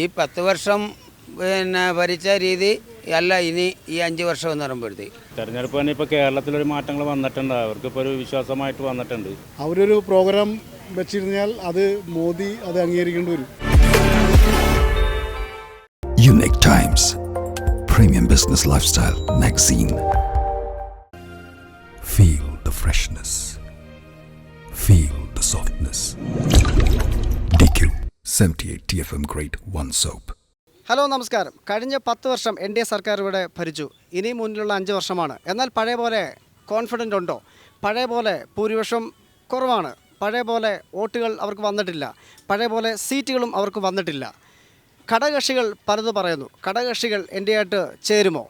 ഈ പത്ത് വർഷം പിന്നെ ഭരിച്ച രീതി അല്ല ഇനി ഈ അഞ്ച് വർഷം എന്ന് പറയുമ്പോഴത്തേക്ക്. തെരഞ്ഞെടുപ്പ് തന്നെ ഇപ്പോൾ കേരളത്തിലൊരു മാറ്റങ്ങൾ വന്നിട്ടുണ്ട്. അവർക്കിപ്പോൾ ഒരു വിശ്വാസമായിട്ട് വന്നിട്ടുണ്ട്. അവരൊരു പ്രോഗ്രാം വെച്ചിരുന്നാൽ അത് മോദി അത് അംഗീകരിക്കേണ്ടി വരും. Unique Times. Premium Business Lifestyle Magazine. Feel the freshness. Feel the softness. DQ 78 TFM Grade 1 Soap. Hello നമസ്കാരം. കഴിഞ്ഞ പത്ത് വർഷം എൻ ഡി എ സർക്കാർ ഇവിടെ ഭരിച്ചു. ഇനി മുന്നിലുള്ള അഞ്ച് വർഷമാണ്. എന്നാൽ പഴയ പോലെ കോൺഫിഡന്റ് ഉണ്ടോ? പഴയ പോലെ ഭൂരിപക്ഷം കുറവാണ്. പഴയ പോലെ വോട്ടുകൾ അവർക്ക് വന്നിട്ടില്ല. പഴയ പോലെ സീറ്റുകളും അവർക്ക് വന്നിട്ടില്ല. ഘടകകക്ഷികൾ പലത് പറയുന്നു. ഘടകകക്ഷികൾ എൻ ഡി ആയിട്ട് ചേരുമോ?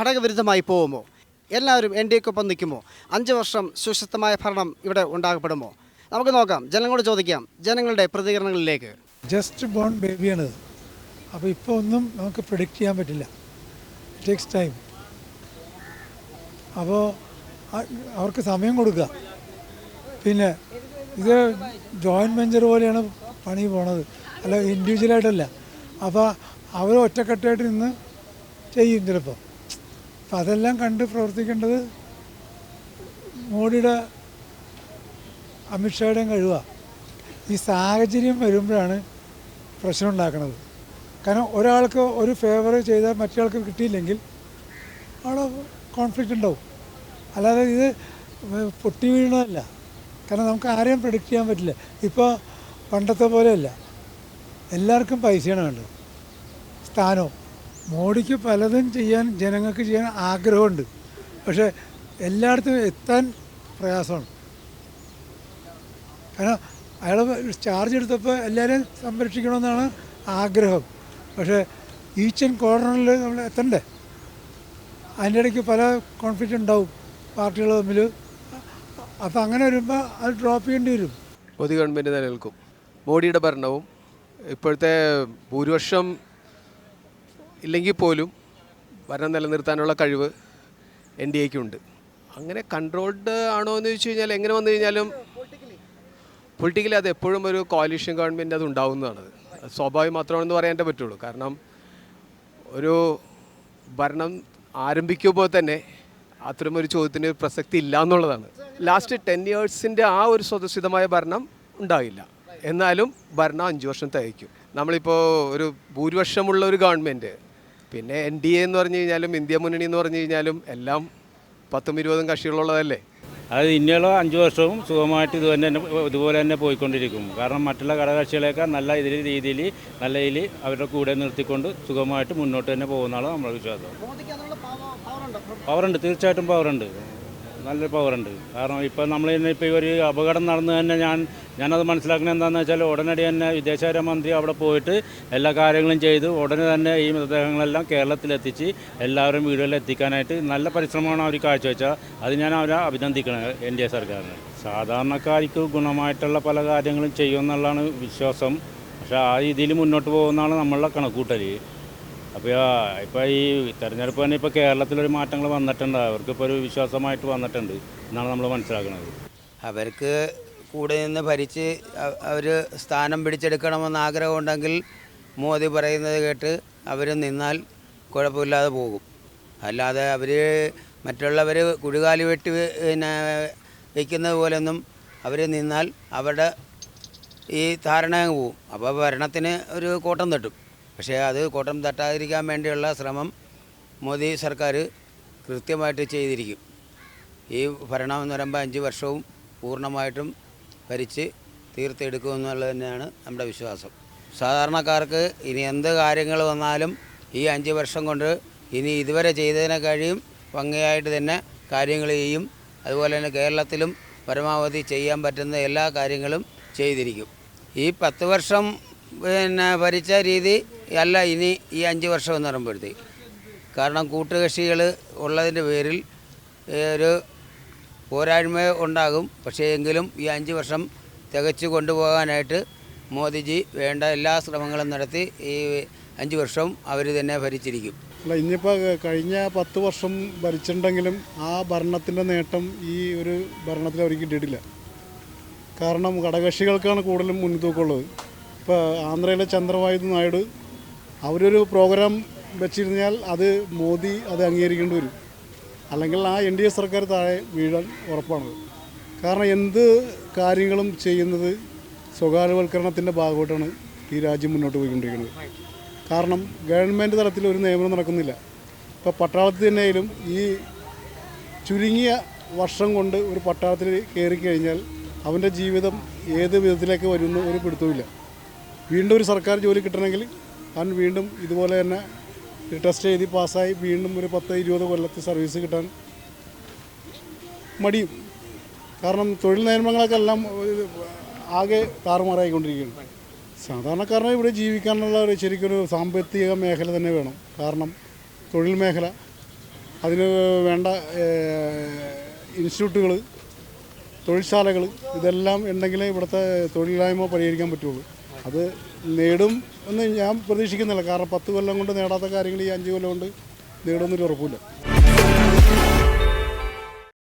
ഘടകവിരുദ്ധമായി പോകുമോ? എല്ലാവരും എൻ ഡി എക്കൊപ്പം നിൽക്കുമോ? അഞ്ച് വർഷം സുശക്തമായ ഭരണം ഇവിടെ ഉണ്ടാകപ്പെടുമോ നമുക്ക് നോക്കാം. ജനങ്ങളോട് ചോദിക്കാം. ജനങ്ങളുടെ പ്രതികരണങ്ങളിലേക്ക്. ജസ്റ്റ് ബോൺ ബേബിയാണ് അപ്പോൾ ഇപ്പോൾ ഒന്നും നമുക്ക് പ്രിഡിക്റ്റ് ചെയ്യാൻ പറ്റില്ല. ടേക്സ് ടൈം അപ്പോൾ അവർക്ക് സമയം കൊടുക്കുക. പിന്നെ ഇത് ജോയിന്റ് വെഞ്ചർ പോലെയാണ് പണി പോണത്. അല്ല ഇൻഡിവിജ്വലായിട്ടല്ല അപ്പോൾ അവർ ഒറ്റക്കെട്ടായിട്ട് നിന്ന് ചെയ്യും ചിലപ്പോൾ അപ്പം അതെല്ലാം കണ്ട് പ്രവർത്തിക്കേണ്ടത് മോഡിയുടെ അമിത്ഷായുടെയും കഴിവാണ് ഈ സാഹചര്യം വരുമ്പോഴാണ് പ്രശ്നം ഉണ്ടാക്കുന്നത് കാരണം ഒരാൾക്ക് ഒരു ഫേവർ ചെയ്താൽ മറ്റേയാൾക്ക് കിട്ടിയില്ലെങ്കിൽ അവിടെ കോൺഫ്ലിക്റ്റ് ഉണ്ടാവും. അല്ലാതെ ഇത് പൊട്ടി വീഴണമല്ല കാരണം നമുക്ക് ആരെയും പ്രൊഡിക്റ്റ് ചെയ്യാൻ പറ്റില്ല. ഇപ്പോൾ പണ്ടത്തെ പോലെയല്ല. എല്ലാവർക്കും പൈസയാണ് വേണ്ടത്. സ്ഥാനവും. മോഡിക്ക് പലതും ചെയ്യാൻ ജനങ്ങൾക്ക് ചെയ്യാൻ ആഗ്രഹമുണ്ട്. പക്ഷേ എല്ലായിടത്തും എത്താൻ പ്രയാസമാണ്. കാരണം അയാൾ ചാർജ് എടുത്തപ്പോൾ എല്ലാവരെയും സംരക്ഷിക്കണമെന്നാണ് ആഗ്രഹം. പക്ഷേ ഈച്ചൻ കോർണറിൽ നമ്മൾ എത്തണ്ടേ? അതിന്റെ ഇടയ്ക്ക് പല കോൺഫ്ലിക്റ്റ് ഉണ്ടാവും പാർട്ടികൾ തമ്മിൽ അപ്പം അങ്ങനെ വരുമ്പോൾ അത് ഡ്രോപ്പ് ചെയ്യേണ്ടി വരും. മോദി ഗവൺമെന്റ് നിലനിൽക്കും. മോഡിയുടെ ഭരണവും ഇപ്പോഴത്തെ ഭൂരിപക്ഷം ഇല്ലെങ്കിൽ പോലും ഭരണം നിലനിർത്താനുള്ള കഴിവ് എൻ ഡി എക്കുണ്ട് അങ്ങനെ കൺട്രോൾഡ് ആണോ എന്ന് ചോദിച്ചു കഴിഞ്ഞാൽ എങ്ങനെ വന്നു കഴിഞ്ഞാലും പൊളിറ്റിക്കലി അത് എപ്പോഴും ഒരു കോalition ഗവൺമെന്റ് അത് ഉണ്ടാവുന്നതാണ്. സ്വാഭാവികം മാത്രമാണെന്ന് പറയാനേ പറ്റുള്ളൂ. കാരണം ഒരു ഭരണം ആരംഭിക്കുമ്പോൾ തന്നെ അത്തരം ഒരു ചോദ്യത്തിന് പ്രസക്തി ഇല്ല എന്നുള്ളതാണ്. ലാസ്റ്റ് ടെൻ ഇയേഴ്സിന്റെ ആ ഒരു സ്വതസിദ്ധമായ ഭരണം ഉണ്ടാകില്ല എന്നാലും ഭരണം അഞ്ച് വർഷം തികയ്ക്കും. നമ്മളിപ്പോൾ ഒരു ഭൂരിപക്ഷമുള്ള ഒരു ഗവൺമെന്റ് പിന്നെ എൻ ഡി എ എന്ന് പറഞ്ഞു കഴിഞ്ഞാലും ഇന്ത്യ മുന്നണി എന്ന് പറഞ്ഞു കഴിഞ്ഞാലും എല്ലാം പത്തും ഇരുപതും കക്ഷികളുള്ളതല്ലേ? അത് ഇനിയുള്ള അഞ്ച് വർഷവും സുഖമായിട്ട് ഇത് തന്നെ ഇതുപോലെ തന്നെ പോയിക്കൊണ്ടിരിക്കും. കാരണം മറ്റുള്ള ഘടകകക്ഷികളെയൊക്കെ നല്ല ഇതിൽ രീതിയിൽ നല്ല ഇതിൽ അവരുടെ കൂടെ നിർത്തിക്കൊണ്ട് സുഖമായിട്ട് മുന്നോട്ട് തന്നെ പോകുന്നതാണ് നമ്മുടെ വിശ്വാസം. പവറുണ്ട് തീർച്ചയായിട്ടും പവറുണ്ട് നല്ലൊരു പവറുണ്ട് കാരണം ഇപ്പം നമ്മൾ തന്നെ ഇപ്പോൾ ഒരു അപകടം നടന്നു തന്നെ ഞാൻ ഞാനത് മനസ്സിലാക്കുന്നത് എന്താണെന്ന് വെച്ചാൽ ഉടനടി തന്നെ വിദേശകാര്യമന്ത്രി അവിടെ പോയിട്ട് എല്ലാ കാര്യങ്ങളും ചെയ്ത് ഉടനെ തന്നെ ഈ മൃതദേഹങ്ങളെല്ലാം കേരളത്തിലെത്തിച്ച് എല്ലാവരും വീടുകളിൽ എത്തിക്കാനായിട്ട് നല്ല പരിശ്രമമാണ് അവർ കാഴ്ചവെച്ചാൽ അത് ഞാൻ അവരെ അഭിനന്ദിക്കണം എൻ ഡി എ സർക്കാരിന്. സാധാരണക്കാർക്ക് ഗുണമായിട്ടുള്ള പല കാര്യങ്ങളും ചെയ്യുമെന്നുള്ളതാണ് വിശ്വാസം. പക്ഷേ ആ രീതിയിൽ മുന്നോട്ട് പോകുന്നതാണ് നമ്മളുടെ കണക്കൂട്ടൽ അപ്പോൾ ഇപ്പോൾ ഈ തെരഞ്ഞെടുപ്പ് തന്നെ ഇപ്പോൾ കേരളത്തിലൊരു മാറ്റങ്ങൾ വന്നിട്ടുണ്ട്. അവർക്കിപ്പോൾ ഒരു വിശ്വാസമായിട്ട് വന്നിട്ടുണ്ട്. എന്നാണ് നമ്മൾ മനസ്സിലാക്കുന്നത്. അവർക്ക് കൂടെ നിന്ന് ഭരിച്ച് അവർ സ്ഥാനം പിടിച്ചെടുക്കണമെന്ന് ആഗ്രഹമുണ്ടെങ്കിൽ മോദി പറയുന്നത് കേട്ട് അവർ നിന്നാൽ കുഴപ്പമില്ലാതെ പോകും. അല്ലാതെ അവർ മറ്റുള്ളവർ കുഴികാലി വെട്ടി പിന്നെ വയ്ക്കുന്നത് പോലൊന്നും അവർ നിന്നാൽ അവരുടെ ഈ ധാരണ പോവും. അപ്പോൾ ഭരണത്തിന് ഒരു കോട്ടം തട്ടും. പക്ഷേ അത് കോട്ടം തട്ടാതിരിക്കാൻ വേണ്ടിയുള്ള ശ്രമം മോദി സർക്കാർ കൃത്യമായിട്ട് ചെയ്തിരിക്കും. ഈ ഭരണം എന്ന് പറയുമ്പോൾ അഞ്ച് വർഷവും പൂർണമായിട്ടും ഭരിച്ച് തീർത്തെടുക്കുമെന്നുള്ളത് തന്നെയാണ് നമ്മുടെ വിശ്വാസം. സാധാരണക്കാർക്ക് ഇനി എന്ത് കാര്യങ്ങൾ വന്നാലും ഈ അഞ്ച് വർഷം കൊണ്ട് ഇനി ഇതുവരെ ചെയ്തതിനെ കഴിയും ഭംഗിയായിട്ട് തന്നെ കാര്യങ്ങൾ ചെയ്യും. അതുപോലെ തന്നെ കേരളത്തിലും പരമാവധി ചെയ്യാൻ പറ്റുന്ന എല്ലാ കാര്യങ്ങളും ചെയ്തിരിക്കും. ഈ പത്ത് വർഷം പിന്നെ ഭരിച്ച രീതി അല്ല ഇനി ഈ അഞ്ച് വർഷം എന്ന് പറയുമ്പോഴത്തേക്ക്. കാരണം കൂട്ടുകക്ഷികൾ ഉള്ളതിന്റെ പേരിൽ ഒരു പോരായ്മ ഉണ്ടാകും. പക്ഷേ എങ്കിലും ഈ അഞ്ച് വർഷം തികച്ചു കൊണ്ടുപോകാനായിട്ട് മോദിജി വേണ്ട എല്ലാ ശ്രമങ്ങളും നടത്തി ഈ അഞ്ച് വർഷം അവർ തന്നെ ഭരിച്ചിരിക്കും. അല്ല ഇനിയിപ്പോൾ കഴിഞ്ഞ പത്ത് വർഷം ഭരിച്ചിട്ടുണ്ടെങ്കിലും ആ ഭരണത്തിന്റെ നേട്ടം ഈ ഒരു ഭരണത്തിൽ അവർക്ക് കിട്ടിയിട്ടില്ല. കാരണം ഘടകകക്ഷികൾക്കാണ് കൂടുതലും മുൻതൂക്കമുള്ളത് ഇപ്പോൾ ആന്ധ്രയിലെ ചന്ദ്രബാബു നായിഡു അവരൊരു പ്രോഗ്രാം വെച്ചിരുന്നാൽ അത് മോദി അത് അംഗീകരിക്കേണ്ടി വരും. അല്ലെങ്കിൽ ആ എൻ ഡി എ സർക്കാർ താഴെ വീഴാൻ ഉറപ്പാണ് കാരണം എന്ത് കാര്യങ്ങളും ചെയ്യുന്നത് സ്വകാര്യവൽക്കരണത്തിന്റെ ഭാഗമായിട്ടാണ് ഈ രാജ്യം മുന്നോട്ട് പോയിക്കൊണ്ടിരിക്കുന്നത്. കാരണം ഗവൺമെന്റ് തലത്തിൽ ഒരു നിയമനം നടക്കുന്നില്ല. ഇപ്പോൾ പട്ടാളത്തിൽ തന്നെയും ഈ ചുരുങ്ങിയ വർഷം കൊണ്ട് ഒരു പട്ടാളത്തിൽ കയറി കഴിഞ്ഞാൽ അവന്റെ ജീവിതം ഏത് വിധത്തിലേക്ക് വരുമെന്ന് ഒരു പിടുത്തവുമില്ല. വീണ്ടും ഒരു സർക്കാർ ജോലി കിട്ടണമെങ്കിൽ അവൻ വീണ്ടും ഇതുപോലെ തന്നെ ടെസ്റ്റ് എഴുതി പാസ്സായി വീണ്ടും ഒരു പത്ത് ഇരുപത് കൊല്ലത്ത് സർവീസ് കിട്ടാൻ മടിയും. കാരണം തൊഴിൽ നിയമങ്ങളൊക്കെ എല്ലാം ആകെ താറുമാറായിക്കൊണ്ടിരിക്കുകയാണ്. സാധാരണക്കാരനെ ഇവിടെ ജീവിക്കാനുള്ള ഒരു ശരിക്കൊരു സാമ്പത്തിക മേഖല തന്നെ വേണം. കാരണം തൊഴിൽ മേഖല അതിന് വേണ്ട ഇൻസ്റ്റിറ്റ്യൂട്ടുകൾ തൊഴിൽശാലകൾ ഇതെല്ലാം ഉണ്ടെങ്കിലേ ഇവിടുത്തെ തൊഴിലില്ലായ്മ പരിഹരിക്കാൻ പറ്റുള്ളൂ. അത് നേടും എന്ന് ഞാൻ പ്രതീക്ഷിക്കുന്നില്ല. കാരണം പത്ത് കൊല്ലം കൊണ്ട് നേടാത്ത കാര്യങ്ങൾ ഈ അഞ്ച് കൊല്ലം കൊണ്ട് നേടുമെന്നൊരു ഉറപ്പില്ല.